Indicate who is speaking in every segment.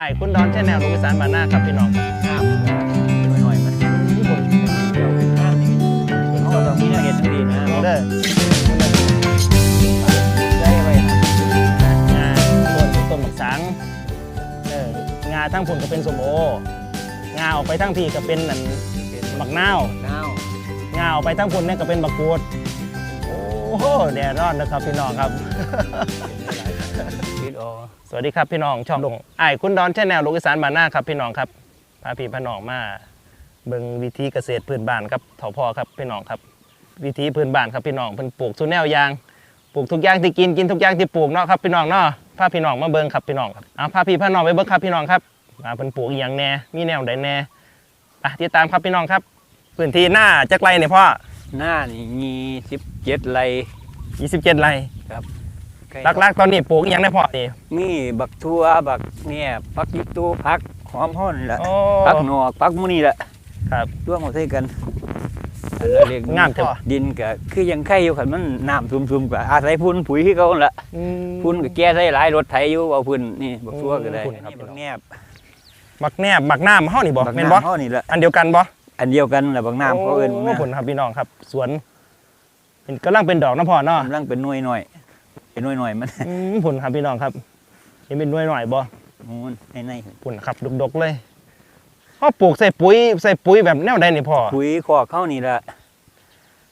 Speaker 1: ไอ้คุณดอนแชนแนลลูกอีสานบานหน้าครับพี่น้องครับ
Speaker 2: หน่อยๆมันที่คนเดียวเป็นงานนี่เขาก็ต้องมีแนวเห็ดทั้งดีนะ
Speaker 1: เด้อ
Speaker 2: ได้ไว้นะ
Speaker 1: งาต้นต้นบักสังเด้องาทั้งผลก็เป็นสมโองาออกไปทั้งพี่ก็เป็นนั่น
Speaker 2: เป็น
Speaker 1: บักนาว
Speaker 2: น้าว
Speaker 1: งาออกไปทั้งผลเนี่ยก็เป็นบักกูดโอ้โหแดดร้อนนะครับพี่น้องครับ
Speaker 2: คิดออก
Speaker 1: สวัสดีครับพี่น้องช่องดงไอ้ายคุณดอนแชนแนลลูกอีสานบานหน้าครับพี่น้องครับพาพี่พาน้องมาเบิ่งวิธีเกษตรพื้นบ้านครับเถาพ่อครับพี่น้องครับ วิธีพื้นบ้านครับพี่น้องเพิ่นปลูกทุกแนวอยางปลูกทุกอย่างที่กินกินทุกอย่างที่ปลูกเนาะครับพี่น้องเนาะพาพี่น้องมาเบิ่งครับพี่น้องครับเอาพาพี่พาน้องไปเบิ่งครับพี่น้องครับว่าเพิ่นปลูกอหย่างแหน่มีแนวใดแหน่ไปติดตามครับพี่น้องครับพื้นที่หน้าจักไรเนี่ยพ่อ
Speaker 2: หน้านี่มีสิบเจ็ดไร
Speaker 1: 27ไร่
Speaker 2: ใกล้
Speaker 1: หลักๆตอนนี้ปลูกอหย่างได้พ่อนี่
Speaker 2: มีบักทั่วบักเนี่ยพักยิบตู้พักหอมห่อนแหละ
Speaker 1: โอ้
Speaker 2: พักหนอกพักมุนี่แหละ
Speaker 1: ครับ
Speaker 2: ร่วมมาใส่กันอันนั้นเรียก
Speaker 1: งามเถอะ
Speaker 2: ดินก็คือยังไข่อยู่ขันมันน้ำซุมๆก็อาศัยพุ่นปุ๋ยที่เขาหั่นละ
Speaker 1: อืม
Speaker 2: พุ่นก็แก้ใส่หลายรถไถอยู่เอาพุ่นนี่บักทั่วก็ได้
Speaker 1: พุ่นครับ
Speaker 2: นี่บักแนบ
Speaker 1: บักแนบบักน้ำเฮานี่บ่
Speaker 2: บัก
Speaker 1: แม่นบ่
Speaker 2: น้ำเฮานี่แหละ
Speaker 1: อันเดียวกันบ่
Speaker 2: อันเดียวกันแหละบักน้ำเขาเอิ้น
Speaker 1: โอ้
Speaker 2: นะ
Speaker 1: ผลครับพี่น้องครับ สวนเป็นกำลังเป็นดอกนะพ่อเนาะ
Speaker 2: กำลังเป็นหน่วยหน่อย เป็นหน่วยหน่อยมัน
Speaker 1: อืมผลครับพี่น้องครับเห็นเป็นหน่วยหน่อยบ่
Speaker 2: มูนในใน
Speaker 1: ผลครับดกๆเลยพ่อปลูกใส่ปุ๋ยใส่ปุ๋ยแบบแนวใดนี่พ่อ
Speaker 2: ปุ๋ยคอกเข้านี่แหละ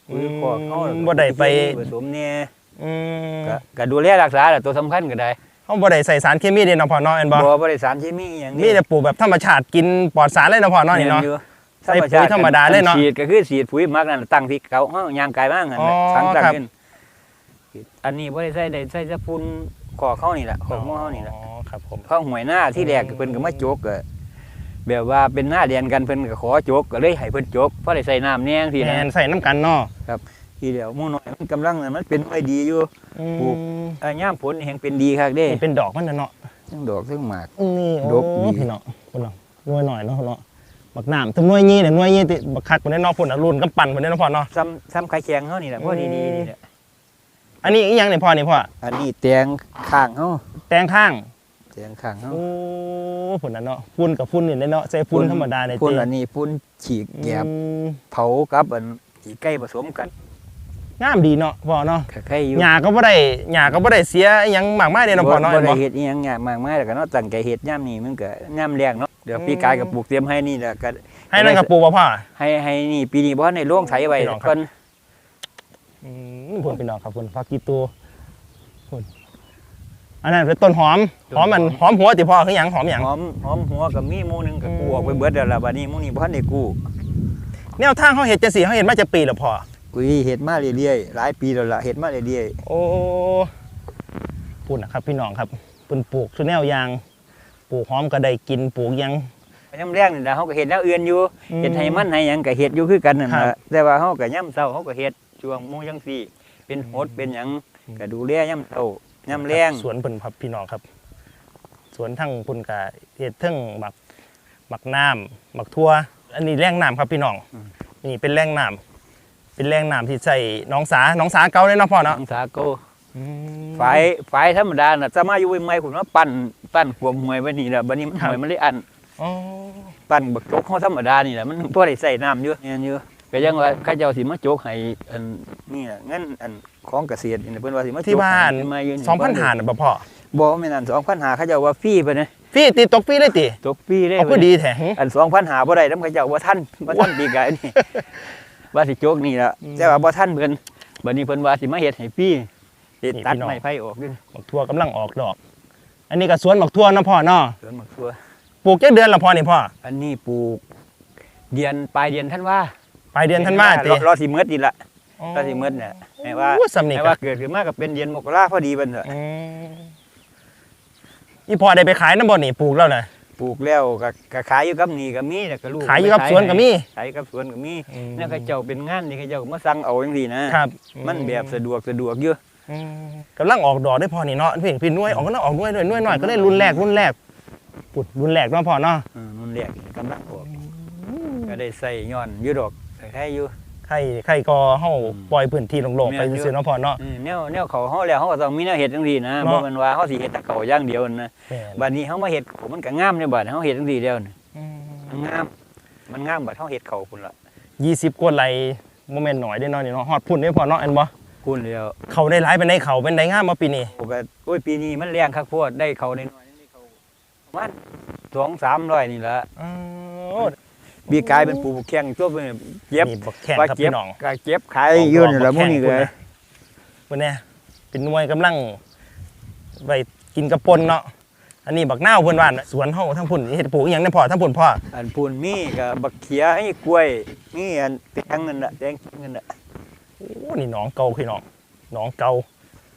Speaker 2: ปุ๋ยคอกเข้า
Speaker 1: อืมบ่ได้ไป
Speaker 2: ผสมเนี่ย
Speaker 1: อืม
Speaker 2: ก็ก็ดูแลรักษาแหละตัวสำคัญก็ได้
Speaker 1: เฮาบ่ได้ใส่สารเคมีเด้เนาะพ่อเนาะแม่นบ่
Speaker 2: บ่บ่ได้สารเคมีอหย่าง
Speaker 1: มีแต่ปลูกแบบธรรมชาติกินปลอดสารเลยเนาะพ่อเนาะนี่เนาะ
Speaker 2: แม่อยู่
Speaker 1: ใส่ปุ๋ยธรรมดาเลยเนาะ
Speaker 2: ฉีดก็คือฉีดปุ๋ยหมักนั่นตั้งที่เก่าเฮายางกายบ้างนั่นแหละ
Speaker 1: อ๋อ
Speaker 2: สังตั้ง
Speaker 1: ครับ
Speaker 2: ขึ้น อันนี้บ่ได้ใส่ได้ใส่จะพุ่นคอกเข้านี่แหละคอกหม้อเข้านี่แหละ
Speaker 1: อ๋อครับผม
Speaker 2: เข้าหวยหน้าที่แรกเพิ่นก็มาโจกก็แบบว่าเป็นหน้าเดียนกันเพิ่นก็ขอโจกก็เลยให้เพิ่นโจกเพราะได้ใส่น้ำแนงที
Speaker 1: แม
Speaker 2: นะ
Speaker 1: นใส่น้ำกันเนาะ
Speaker 2: ทีเดียวหมู่น้อยมันกำลังมันเป็นไว้ดีอยู่
Speaker 1: อืม
Speaker 2: ปลูก อ่าย่ามผลแห่งเป็นดีคักเด้
Speaker 1: นี่เป็นดอกมันน่ะเนาะ
Speaker 2: ทั้งดอกทั้งหมาก
Speaker 1: นี่
Speaker 2: ด
Speaker 1: โอ้
Speaker 2: กดี
Speaker 1: พี่น้องพุ่นเนาะหน่วยหน่อยเนาะพุ่นเนาะบักน้ำถึงหน่วยยี่เนี่ยหน่วยยี่ติบักคักพุ่นได้เนาะพุ่นน่ะรุ่นกํปั่นพุ่นได้เนาะพ่อเนาะ
Speaker 2: ซ้ำซ้ำไข่แข็งเขานี่แหละพอดีดีนี่แหละ
Speaker 1: อันนี้อีหยังเนี่ยพ่อนี่พ่อ
Speaker 2: อันนี้แตงข้างเขา
Speaker 1: แตงข้าง
Speaker 2: แตงข้างเขา
Speaker 1: โอ้พุ่นน่ะเนาะพุ่นกับพุ่นนี่เนาะใส่พุ่นธรรมดาเนี่ย
Speaker 2: พุ่น
Speaker 1: ติ
Speaker 2: อันนี้พุ่นฉีกแกบ
Speaker 1: อืม
Speaker 2: เผากับอันขี้ไก่ผสมกัน
Speaker 1: งามดีเนาะพ่อเนาะ
Speaker 2: ก็ไข่อยู่
Speaker 1: หญ้าก็บ่ได้หญ้าก็บ่ได้เสียอิหยังมากมายเด้เนาะพ่อเนาะ
Speaker 2: บ่
Speaker 1: เห็น
Speaker 2: ได้
Speaker 1: บ่
Speaker 2: เฮ็ดอีหยังยากมากมายแล้วก็เนาะตั้งใจเฮ็ดย่ามนี้มันก็ย่ามแรงเนาะเดี๋ยวปีกายก็ปลูกเตรียมให้นี่แหละก็
Speaker 1: ให้นั่นกับปลูกบ่พ่อ
Speaker 2: ให้ให้นี่ปีนี้บ่ทันได้ลงไถไว้
Speaker 1: พี่น้องครับ
Speaker 2: เพิ่น
Speaker 1: อืม พุ่นพี่น้องครับพุ่นฟักกีตูพุ่นอันนั้นเป็นต้นหอมหอมมันหอมหัวติพ่อคือหยังหอมหยัง
Speaker 2: หอมหอมหัวก็มีหมู่หนึงก็กู้ออกไป
Speaker 1: อืม
Speaker 2: เบิดแล้วล่ะบัดนี้หมู่นี้บ่ทันได้กู้
Speaker 1: แนวทางเขาเห็ดจังซี่เขาเห็ดมาจะปีแล้วพ่อ
Speaker 2: กุยเฮ็ดมาเรื่อยๆหลายปีแล้วล่ะเฮ็ดมาเรื่อย
Speaker 1: โอ้พุ่นนะครับ พี่น้องครับเพิ่นปลูกชุแนวยางปลูกหอมก็ได้กินปลูกหยัง
Speaker 2: ๆยามแรงนี่ล่ะเฮาก็เฮ็ดแนวอื่นอยู่เฮ็ดให้มันให้หยังก็เฮ็ดอยู่คือกันนั่น
Speaker 1: ครั
Speaker 2: ล่ะ
Speaker 1: บ
Speaker 2: แต่ว่าเฮาก็ย่ํเช้าเฮาก็เฮ็ด ช่วงหมู่จังซี่ เป็นโหดเป็นหยัง
Speaker 1: อืม
Speaker 2: ก็ดูแลย่ํเช้าย่ํแรง
Speaker 1: สวนเพิ่นครับพี่น้องครับ สวนทั้งพุ่นกะเฮ็ดทั้งหมักหมักน้ำหมักทั่ว อันนี้แร่งน้ำครับพี่น้องนี่เป็นแร่งน้ำเป็นแร่งน้ำที่ใส่หน้องสาหน้องสาเก่าเลยเนาะพ่อเนาะ
Speaker 2: อังสาโกฝายฝายธรรมดาน่ะจะมาอยู่ใหม่ๆผมว่าปั้นปั้นขวมหวยไว้นี่แหละบัดนี้มันหวยมันเลยอัน
Speaker 1: อ๋อ
Speaker 2: ปั้นบักจกเฮาธรรมดานี่แหละมันบ่ได้ใส่น้ำอยู่แม่นอยู่ ก็ยังว่าเขาเจ้าสิมาจกให้อันนี่แหละเงินอันของเกษตรนี่เพิ่นว่าสิมาจก
Speaker 1: ที่บ้าน
Speaker 2: ให้มาอยู่
Speaker 1: สองพันหาน่ะบ่พ่อ
Speaker 2: บ่แม่นอัน2,500เขาเจ้าว่าฟรีไปนะ
Speaker 1: ฟรีตีตกฟรีเลยติ
Speaker 2: ตกฟรีเลย
Speaker 1: เอา
Speaker 2: ไป
Speaker 1: ก็ดีแท้หึ
Speaker 2: อัน2,500บ่ได้นำเขาเจ้าบ่ทันบ่ทันปีกายนี่ว่าสิจกนี่ล่ะ
Speaker 1: อืม
Speaker 2: แต่ว่าบ่ทันเพิ่นบัดนี้เพิ่นว่าสิมาเฮ็ดให้ฟรีสิ
Speaker 1: นี่
Speaker 2: ตัด
Speaker 1: พี่น้อง
Speaker 2: ไม้ไผ่ออกด้วย
Speaker 1: หมักทั่วกำลังออกดอก อันนี้ก็สวนหมักทั่วเนาะพ่อเนาะ
Speaker 2: สวนมะทั่ว
Speaker 1: ปลูกจักเดือนละพ่อนี่พ่อ
Speaker 2: อันนี้ปลูก เดือนปลายเดือนท่านว่า
Speaker 1: ปลายเดือนธันวาติ
Speaker 2: รอรอสิเมดนี่ละรอสิเมดเนี่ยให้ว่า
Speaker 1: โอ้สำนี
Speaker 2: ให้
Speaker 1: ครั
Speaker 2: ว่า
Speaker 1: บ
Speaker 2: เกิดขึ้นมากับเป็นเดือนมกราพอดีเบิ่นเถอะ
Speaker 1: อืมอีพ่อได้ไปขายน้ำบ่นี่ปลูกแล้วน่ะ
Speaker 2: ปลูกแล้วก็ก็ขายอยู่กับนี่ก็มีแล้วก็ลูก
Speaker 1: ขายอยู่กับสวนก็มี
Speaker 2: ขายอยู่กับสวนก็มีเนี่ยเขาเจ้าเป็นงานนี่เขาเจ้าก็มาสั่งเอาจังซี่นะครับ มันแบบสะดวกสะดวกอยู่
Speaker 1: อืมกำลังออกดอกได้พอนี่เนาะเพียงพี่น้วยออกกำลังออกน้วยด้วยน้วยหน่อยก็ได้รุ่นแรกรุ่นแรกปุดรุ่นแรกเนาะพ่อเนาะ
Speaker 2: อืมมันเรียกกำลังออกก็ได้ใส่ย้อนอยู่ดอก ก็ใครอยู่
Speaker 1: ไข่ไข่ก็เฮา
Speaker 2: อืม
Speaker 1: ปล่อยพื้นที่โล่งๆไป
Speaker 2: แม่นอยู่
Speaker 1: ซื่อๆเนาะพ่อเนาะ
Speaker 2: อืมแนวแนวเขาเฮาแล้วเฮาก็ต้องมีแนวเฮ็ดจังซี่นะ
Speaker 1: เนาะ
Speaker 2: บ่แม่นว่าเฮาสิเฮ็ดแต่เขาอย่างเดียวนะ
Speaker 1: แม่น
Speaker 2: บัดนี้เฮามาเฮ็ดเขามันก็งามในบัดเฮาเฮ็ดจังซี่แล้วนี่
Speaker 1: อื
Speaker 2: มัน
Speaker 1: ม
Speaker 2: งามมันงามบัดเฮาเฮ็ดเขาพุ่นล่ะ
Speaker 1: 20กว่าไร่บ่แม่นน้อยเด้เนาะนี่เนาะฮอดพุ่นเด้พ่อเนาะอันบ่
Speaker 2: พุ่นแล้ว
Speaker 1: เขาได้หลายเป็นได้เขาเป็นได้งามมาปีนี้
Speaker 2: โอ้ก็โอ้ยปีนี้มันแรงคักโพดได้เขาได้น้อยได้เขาประมาณ2 300นี่ล่ะ
Speaker 1: อ๋อ
Speaker 2: ปีกายเป็นปูแข้งตัวเป็นเจ็บ
Speaker 1: นี่บักแข้ง
Speaker 2: ว่า
Speaker 1: ครับ
Speaker 2: เจ็บ
Speaker 1: พี่น้อง
Speaker 2: ก็เจ็บขายอยู่นี่ล่ะมื้อนี้ก็
Speaker 1: เพิ่นเนี่ยเป็นหน่วยกำลังไปกินกระปนเนาะอันนี้บักนาวเพิ่นว่าน่ะสวนเฮาทั้งพุ่นเฮ็ดปลูกอหยังได้พ่อทั้งพุ่นพ่อ
Speaker 2: อันพุ่นมีก็บักเขียให้กล้วยมีอันแตงนั่นน่ะแตงนั่นน่ะ
Speaker 1: โอ้นี่หน้องเก่าพี่น้องหน้องเก่า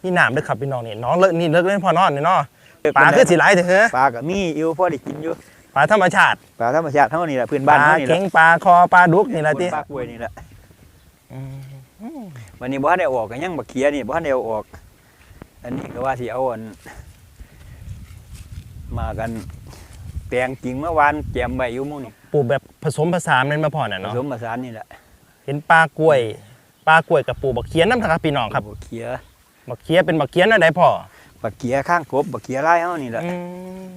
Speaker 1: นี่น้ำเด้อครับพี่น้องนี่หน้องเลิกนี่เลิกเล่นพ่อนอนนี่เนาะปลาคือสิหลายเด้อเฮ้อ
Speaker 2: ปลาก็มีอยู่พอได้กินอยู่
Speaker 1: ปลาธรรมชาติ
Speaker 2: ปลาธรรมชาติเท่านี้แหละพื้น
Speaker 1: ป
Speaker 2: บ้าน
Speaker 1: ลา
Speaker 2: เท่านี้แห
Speaker 1: เข็
Speaker 2: ละ
Speaker 1: งปลาคอปลาดุกนี่ล่ะติ
Speaker 2: ปลากล้วยนี่แหละ
Speaker 1: อืม
Speaker 2: วันนี้บ่ทันได้ออกกันยังบักเขียนี่บ่ทันได้เอาออก อันนี้ก็ว่าสิเอาอันมากันแปลงกิ่งเมื่อวานแจมใบอยู่หมู่นี่
Speaker 1: ปลูกแบบผสมผสานแม่นมาพ่อน่ะ
Speaker 2: ผ
Speaker 1: เนาะ
Speaker 2: สมผสานนี่แหละ
Speaker 1: เห็นปลากล้วยปลากล้วยกับปลูกบักเขียนนำครับพี่น้องครับ
Speaker 2: บักเขีย
Speaker 1: บักเขียเป็นบักเขียนอะไรพ่อ
Speaker 2: บักเขียข้างกบบักเขียลายเฮานี่แหละ
Speaker 1: อืม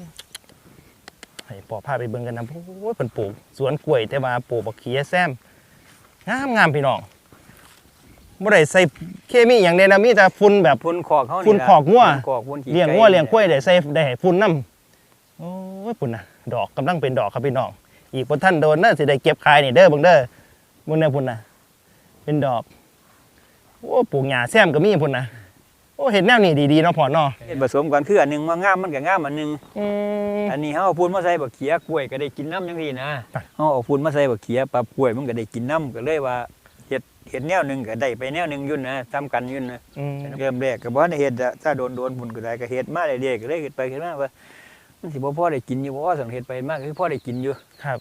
Speaker 1: ให้พ่อพาไปเบิ่งกันนะโอ้ยเพิ่นปลูกสวนกล้วยแต่ว่าปลูกบักเขียแซมงามงามพี่น้องบ่ได้ใส่เคมีอย่างเดียวนะมีแต่ฝุ่นแบบ
Speaker 2: พุ่นคอกเฮานี่
Speaker 1: พุ่นคอกงัว
Speaker 2: พุ่นคอกพุ่นขี้
Speaker 1: เลี้ยง
Speaker 2: ไก่
Speaker 1: งัวเลี้ยงกล้วยได้ใส่ได้ให้ฝุ่นนํโอ้ยปุ่นน่ะ ดอกกำลังเป็นดอกครับพี่น้อง อีกบ่ทันโดนเด้อสิได้เก็บขายนี่เด้อเบิ่งเด้อมึงเนี่ยพุ่นน่ะ เป็นดอกโอ้ปลูกหญ้าแซมก็มีพุ่นน่ะ โอ้เห็นแนวนี้ดีๆเนาะพ่อเนาะ
Speaker 2: เฮ็ดผสมกันคืออันหนึงมางามมันก็งามอันหนึง
Speaker 1: อืม
Speaker 2: อันนี้เฮาเอาพุ่นมาใส่บักเขียกล้วยก็ได้กินน้ำจังซี่นะเฮาเอาพุ่นมาใส่บักเขียปลากล้วยมันก็ได้กินน้ำก็เลยว่าเฮ็ดเฮ็ดแนวหนึงก็ได้ไปแนวหนึงยุ่นนะทำกันยุ่นนะ
Speaker 1: อืม
Speaker 2: เริ่มแรกก็บ่ได้เฮ็ดอะถ้าโดนโดนพุ่นก็ได้ก็เฮ็ดมาเรื่อยๆก็เลยเฮ็ดไปเฮ็ดมาว่ามันสิบ่พอได้กินอยู่บ่สังเฮ็ดไปมากคือพอได้กินอยู่
Speaker 1: ครับ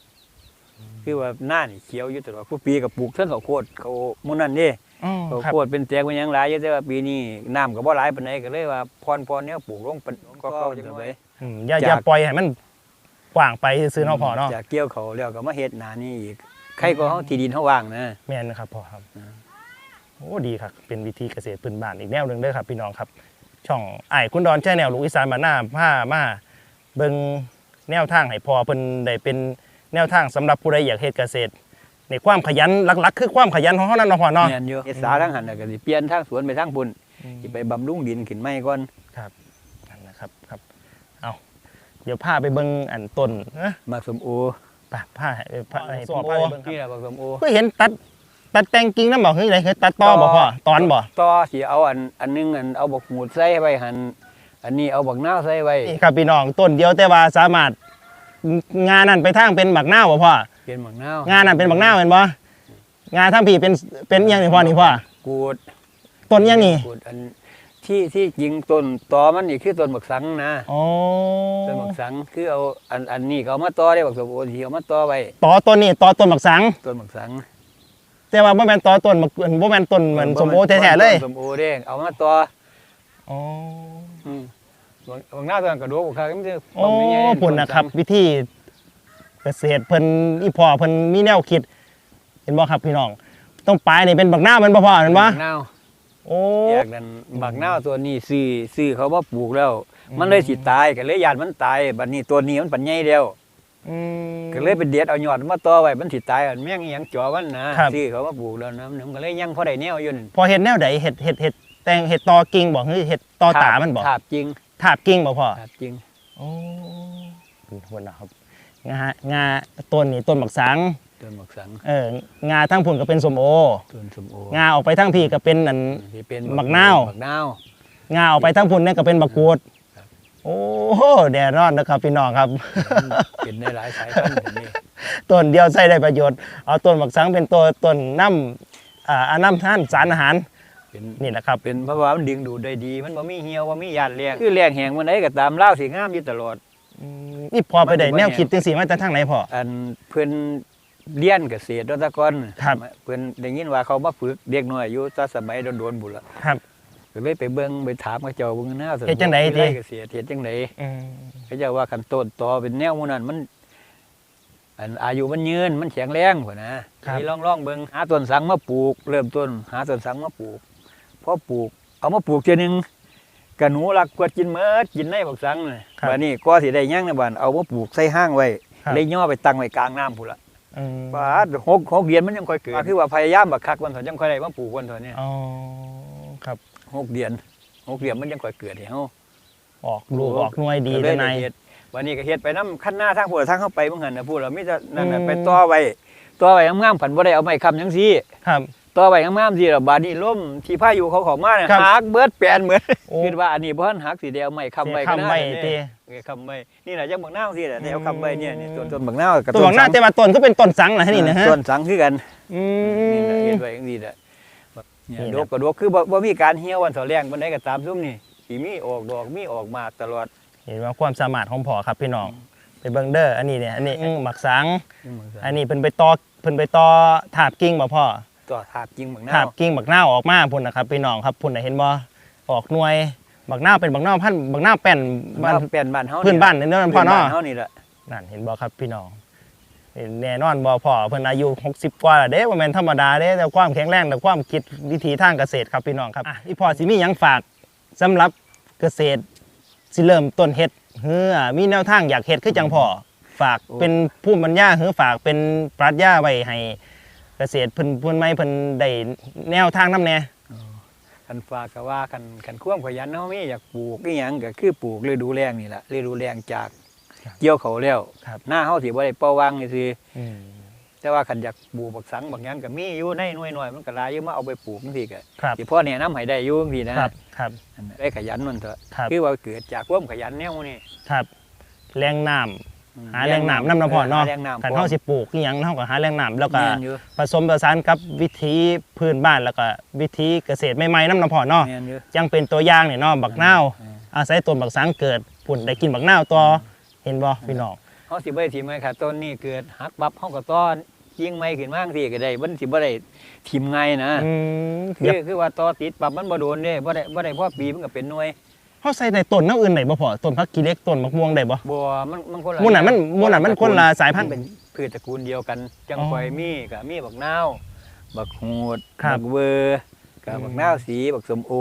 Speaker 2: คือว่าหน้านี่เขียวอยู่ตลอดผู้ปีก็ปลูกเทิงข้าวโพดเขาหมื้อนั้นเด้
Speaker 1: อ๋อ
Speaker 2: ข้าว
Speaker 1: ครับ
Speaker 2: โพดเป็นแตกเป็นหยังหลายอยู่แต่ว่าปีนี้น้ำก็บ่หลายปานใดก็เลยว่าพรพรแนวปลูกลงเป็นก็เก่าจังได๋
Speaker 1: อืมอย่า
Speaker 2: จาก
Speaker 1: อย่าปล่อยให้มันกว้างไปซื้อๆเนาะพ่อเนาะ
Speaker 2: จากเกี่ยวเขาแล้วก็มาเฮ็ดหนานี่อีกใครก็เฮาที่ดินเฮาว่างนะ
Speaker 1: แม่นนะครับพ่อครับ
Speaker 2: อ่า
Speaker 1: โอ้ดีครับเป็นวิธีเกษตรพื้นบ้านอีกแนวหนึ่งเด้อครับ พี่น้องครับ ช่องไอ้ายคุณดอนแช่แนวลูกอีสานบ้านหน้าผ้ามาเบิ่งแนวทางให้พอเพิ่นได้เป็นแนวทางสำหรับผู้ใดอยากเฮ็ดเกษตร ในความขยันหลักๆ คือความขยันของเฮานั่นเนาะพ่อเนาะ
Speaker 2: แม่นอยู่เฮ็ดสาทางหันน่ะก็สิเปลี่ยนทางสวนไปทางพุ่นสิไปบำรุงดินขึ้นใหม่ก่อน
Speaker 1: นั่นนะครับครับ เอาเดี๋ยวพาไปเบิ่งอันต้นนะ
Speaker 2: มักสมโอ
Speaker 1: ไป้าพาให้พาให้พ่อ
Speaker 2: สมโอ
Speaker 1: พาไปเบิ่งครับ
Speaker 2: นี่แหละบักสมโอ
Speaker 1: ก็เห็นตัดตัดแต่งกิ่งนำบ่เฮ้ยไรเฮ้ยตัดต่อบ่พ่อตอนบ่
Speaker 2: ต่อสิเอาอันอันหนึงอันเอาบักหมูดใส่ไว้หั่นอันนี้เอาบักนาวใส่ไว้
Speaker 1: นี่ครับพี่น้องต้นเดียวแต่ว่าสามารถงานนั้นไปทางเป็นบักนาวบ่พ่อ
Speaker 2: เป็นบักนาว
Speaker 1: งานนั้นเป็นบักนาวเห็นบ่งานทางพี่เป็นเป็นอิหยังนี่พ่อนี่พ่อ
Speaker 2: กูด
Speaker 1: ต้นอิหยังนี่
Speaker 2: กูดอันที่ที่จริงต้นตอมันนี่คือต้นบักสังนะ
Speaker 1: อ๋อ
Speaker 2: ต้นบักสังคือเอาอันอันนี้ก็เอามาต่อได้บักสมโอที่เอามาต่อไว้
Speaker 1: ต่อต้นนี่ต่อต้นบักสัง
Speaker 2: ต้นบักสัง
Speaker 1: แต่ว่าบ่แม่นต่อต้นบักบ่แม่นต้นเหมือนสมโอแท้ๆเลย
Speaker 2: สมโอเด้งเอามาต่อ
Speaker 1: อ๋อ
Speaker 2: อืมบางหน้าตัวนั้นกระโดดบุคคลมันจะ
Speaker 1: โอ้พุ่นนะครับวิธี เกษตรเพิ่นอีพ่อเพิ่นมีแนวคิด เห็นบ่ครับพี่น้อง ต้องปลายนี่เป็นบักนาวแมันบ่พ่อเห็นบ่
Speaker 2: บักนาว
Speaker 1: โอ้
Speaker 2: แยกนั้นบักนาวตัวนี้ซื้อซื้อเขามาปลูกแล้ว มันเลยสิตายก็เลยยานมันตายบัดนี้ตัวนี้มันปัญญาเดียว
Speaker 1: อืม
Speaker 2: ก็เลยไปเด็ดเอายอดมาต่อไว้มันสิตายอันแม่งอีหยังจ่อมันนะครับ ซื้อเขามาปลูกแล้วนะมันก็เลยยังพอได้แนวอยู่นั่น
Speaker 1: พอเห็ดแนวใดเห็ดเห็ดเห็ดแตงเห็ดตอกิ่งบอกเฮ้ยเห็ดตอตามันบอก
Speaker 2: ถาบจริง
Speaker 1: ถาบกิ่งบอกพ่อ
Speaker 2: ถาบจริง
Speaker 1: โอ้คนนะครับ งางาต้นนี่ต้นบักสัง
Speaker 2: ต้นบักสัง
Speaker 1: เอองาทั้งผุนก็เป็นสมโอ
Speaker 2: ต้นสมโองา
Speaker 1: ออกไปทั้งพี่ก็เป็นอัน
Speaker 2: ที่เป็น
Speaker 1: บักนาว
Speaker 2: บักนาว
Speaker 1: งาออกไปทั้งผุนนี่ก็เป็นบักกูด
Speaker 2: ครับ
Speaker 1: โอ้โหแดดร้อนนะครับพี่น้องครับ
Speaker 2: เป็นได้หลายสายพันธุ์แบบนี้
Speaker 1: ต้นเดียวใช้ได้ประโยชน์เอาต้นบักสังเป็นตัวต้นน้ำอ่าอาน้ำท่านสารอาหาร
Speaker 2: เป็น
Speaker 1: นี่แหละครับ
Speaker 2: เป็นเพราะว่ามันดึงดูดได้ดี มันบ่มีเหี่ยวบ่มีหยาดแรงคือแรงแหงมันได้ก็ตามเล่าวสิงามอยู่ตลอด
Speaker 1: อืม นี่พอไปได้แนวคิดจังสีมาจากทางไหนพ่อ
Speaker 2: อันเพิ่นเรียนเกษตรรัตกร
Speaker 1: ครับ
Speaker 2: เพิ่นได้ยินว่าเขามาฝึกเด็กน้อยอยู่ตอนสมัยโดนๆบุญละ
Speaker 1: ครับ
Speaker 2: ก็เลยไปเบิ่งไปถามเขาเจ้าเบิ่งหน้าสวน
Speaker 1: เฮ็ดจังใด
Speaker 2: วิ
Speaker 1: ติ
Speaker 2: ไลเกษตรเฮ็ดจังได
Speaker 1: อืม
Speaker 2: เขาเจ้าว่าคันต้นตอเป็นแนวหมู่นั้นมันอันอายุมันยืนมันแข็งแรงพุ่นนะครับนี่ลองลองเบิ่งหาต้นสังมาปลูก เริ่มต้นหาต้นสังมาปลูกพอปลูกเอามาปลูกเทียหนึง กะหนูรักกวดกินเมิดกินในบักสังน่ะ
Speaker 1: ครับ
Speaker 2: บัดนี้ก็สิได้หยังนะบัดเอามาปลูกใส่ห้างไว้
Speaker 1: ครับ
Speaker 2: เลยย่อไปตั้งไว้กลางน้ำพุ่นละ
Speaker 1: อืม
Speaker 2: บาดหกหกเดือนมันยังค่อยเกิดคือว่าพยายามบักคักวันเถอะจังค่อยได้มาปลูกวันเถอะเนี่ย
Speaker 1: อ๋อครับ
Speaker 2: หกเดือนหกเดือนมันยังค่อยเกิดให้เฮา
Speaker 1: ออกลูกออกหน่วยดี
Speaker 2: ก็
Speaker 1: เล
Speaker 2: เลย
Speaker 1: ยนาย
Speaker 2: เฮ็ดวันนี้ก็เฮ็ดไปน้ำขั้นหน้าทางพูดทางเข้าไปเมื่อหันนะพูดเราไม่จะนั่นน่ะ
Speaker 1: อืม
Speaker 2: ไปต่อไว้ต่อไว้งามๆผันบ่ได้เอาไม้ค้ำจังซี่
Speaker 1: ครับ
Speaker 2: ต่อไว้งามๆสิล่ะบาดนี้ล่มที่พายุเขาเข้ามาน่ะ
Speaker 1: ครับ
Speaker 2: หักเบิดแปลนเหมือน
Speaker 1: โอ้
Speaker 2: คิดว่าอันนี้บ่ทันหักสิได้เอาไม้ค้ำไว้
Speaker 1: เสียค้ำไว้
Speaker 2: ก็
Speaker 1: ติ
Speaker 2: ได้เออค้ำไว้นี่น่ะจังบักนาวสิล่ะได้เอาค้ำไว้เนี่ยนี่ต้นต้นบักนาวกับ
Speaker 1: ตัวของหน้า
Speaker 2: สั
Speaker 1: แต่ว่าต้นก็เป็นต้นสังนะนี่นะฮะ
Speaker 2: ต้นสังคือกัน
Speaker 1: อื
Speaker 2: นี่น่ะ
Speaker 1: ม
Speaker 2: เฮ็ดไว้จังซี่น่ะเนี่ย
Speaker 1: นี่นะ
Speaker 2: ดอกก็ดอกคือบ่บ่มีการเหี่ยววันเสาร์แรงปานใดก็ตามซุมนี่สิมีออกดอกมีออกมาตลอด
Speaker 1: เห็นว่าความสามารถของพ่อครับพี่น้องไปเบิ่งเด้ออันนี้เนี่ยอันนี้อื้อหมักสัง อันนี้เพิ่นไปต่อเพิ่นไปต่อถาบกิ่งบ่พ่อ
Speaker 2: ต่อถาบจริงบักนา
Speaker 1: ถาวบกิ่งบักนาวออกมาพุ่นนะครับพี่น้องครับพุ่นน่ะเห็นบ่ออกหน่วยบักนาวเป็นบักนาวพันธุ์บักนาวแป้น
Speaker 2: บ้า
Speaker 1: บ้าน
Speaker 2: นเปลี่ยนบ้านเฮา
Speaker 1: พื้นบ้านนี่เนาะพ่อเนาะ
Speaker 2: พื้บ้เฮานี่แหละ
Speaker 1: นั่นเห็นบ่ครับพี่น้องแน่นอนบ่พ่อเพิ่นอายุ 60 กว่าแล้วเด้บ่แม่นธรรมดาเด้แต่ความแข็งแรงแต่ความคิดวิธีทางเกษตรครับพี่น้องครับอะอีพ่อสิมีหยังฝากสำหรับเกษตรสิเริ่มต้นเฮ็ดเฮือมีแนวทางอยากเฮ็ดคือจังพ่อฝากเป็นผู้บรรยาเฮือฝากเป็นปรัชญาไว้ให้เกษตรเพิ่นเพิ่นไม่เพิ่นได้แนวทางนำแน่
Speaker 2: คันฝากก็ว่าคันคันความขยันเฮามีอยากปลูกอีหยังก็คือปลูกฤดูแล้งนี่แหละฤดูแล้งจาก
Speaker 1: ครับ
Speaker 2: เกี่ยวเขาวแล้ว
Speaker 1: ครับ
Speaker 2: หน้าเฮาสิบ่ได้เป้าวางนี่สิ
Speaker 1: อืม
Speaker 2: แต่ว่าคันอยากปลูกบักสังบักหยังก็มีอยู่ในหน่วยหน่อยมันก็หลายอยู่มาเอาไปปลูกจังซี่ก็
Speaker 1: ครับ
Speaker 2: สิพ่อแนะนำให้ได้อยู่จังซี่นะครับ
Speaker 1: ครับ
Speaker 2: อันนั้นได้ขยันมันเถอะ
Speaker 1: ครับ
Speaker 2: คือว่าเกิดจากความขยันแนวนี้
Speaker 1: ครับ แรงน้ำ หาแรงน้ำนำนะพ่อเนาะ
Speaker 2: หแรงน้ำ
Speaker 1: คันเฮาสิปลูกอีหยังเฮาก็หาแรงน้ำแล้วก็
Speaker 2: แม่นอยู่
Speaker 1: ผสมผสานกับวิธีพื้นบ้านแล้วก็วิธีเกษตรใหม่ๆน้ำนำพ่อเนาะ
Speaker 2: แม่นอยู่
Speaker 1: ยังเป็นตัวอย่างเนี่ยเนาะบักนาว
Speaker 2: อืม
Speaker 1: อาศัยต้นบักสังเกิดพุ่นได้กินบักนาวตัวเห็นบ่พี่น้อง
Speaker 2: เฮาสิบ่ได้ทิ่มไว้ค่ะต้นนี้เกิดหักปับเฮาก็ต้อนยิงไม้ขึ้นมาจังซี่ก็ได้มันสิบ่ได้ทิ่มง่ายนะ
Speaker 1: อืม
Speaker 2: คื
Speaker 1: อย่า
Speaker 2: อคือว่าต่อติดปรับมันบ่โดนเด้บ่ได้บ่ได้พอปีมันก็เป็นหน่วย
Speaker 1: เฮาใส่ในต้นแนวอื่นได้บ่พ่อต้นผักกีเหล็กต้นมะม่วงได้บ่
Speaker 2: บ่มันมันคนละ
Speaker 1: หมู่นั้นมันหมู่นั้นมันคนละสายพันธุ์
Speaker 2: มัเป็นพืชตระกูลเดียวกัน จัง
Speaker 1: อ๋อ
Speaker 2: คอยมีก็มีบักนาวบักฮูด
Speaker 1: ครับ
Speaker 2: บักเวอร์กับ
Speaker 1: อืม
Speaker 2: บักนาวสีบักสมโอ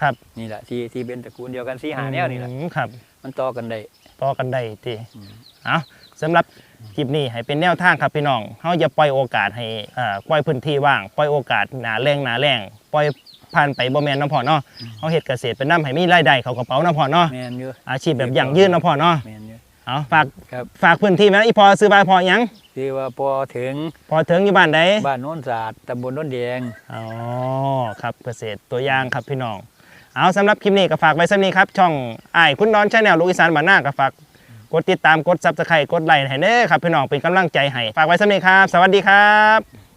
Speaker 1: ครับ
Speaker 2: นี่แหละที่ที่เป็นตระกูลเดียวกันสี่หาแนวนี่แหละ
Speaker 1: อืมครับ
Speaker 2: มันต่อกันได้
Speaker 1: ต่อกันได้ติ
Speaker 2: อืม
Speaker 1: เอาสำหรับคลิปนี้ให้เป็นแนวทางครับพี่น้องเฮาอย่าปล่อยโอกาสให้อ่าปล่อยพื้นที่ว่าง ปล่อยโอกาสหนาแรงหนาแรงปล่อย ผ่านไปบ่แม่นเนาะพ่อเนาะเฮาเฮ็ดเกษตรเป็นนํให้มีรายได้เข้ากระเป๋าเนาะพ่อเนาะ
Speaker 2: แม่นอยู่
Speaker 1: อาชีพแบบยั่งยืนเนาะพ่อเนาะ
Speaker 2: แม่นอยู่
Speaker 1: เอาฝาก
Speaker 2: ครับ
Speaker 1: ฝากพื้นที่แม่อีพอซื้อบ้านพอหยัง
Speaker 2: ที่ว่าพอถึง
Speaker 1: พอถึงอยู่บ้านใด
Speaker 2: บ้านโน้นศาสตร์ตำบลโน้นแดง
Speaker 1: อ๋อครับเกษตรตัวอย่างครับพี่น้องเอาสำหรับคลิปนี้ก็ฝากไว้สักนี้ครับช่องอ้ายคุณดอนชาแนลลูกอีสานบ้านนาก็ฝากกดติดตามกดซับสไครต์กดไลค์ให้เด้อครับพี่น้องเป็นกำลังใจให้ฝากไว้สักนี้ครับ สวัสดีครับ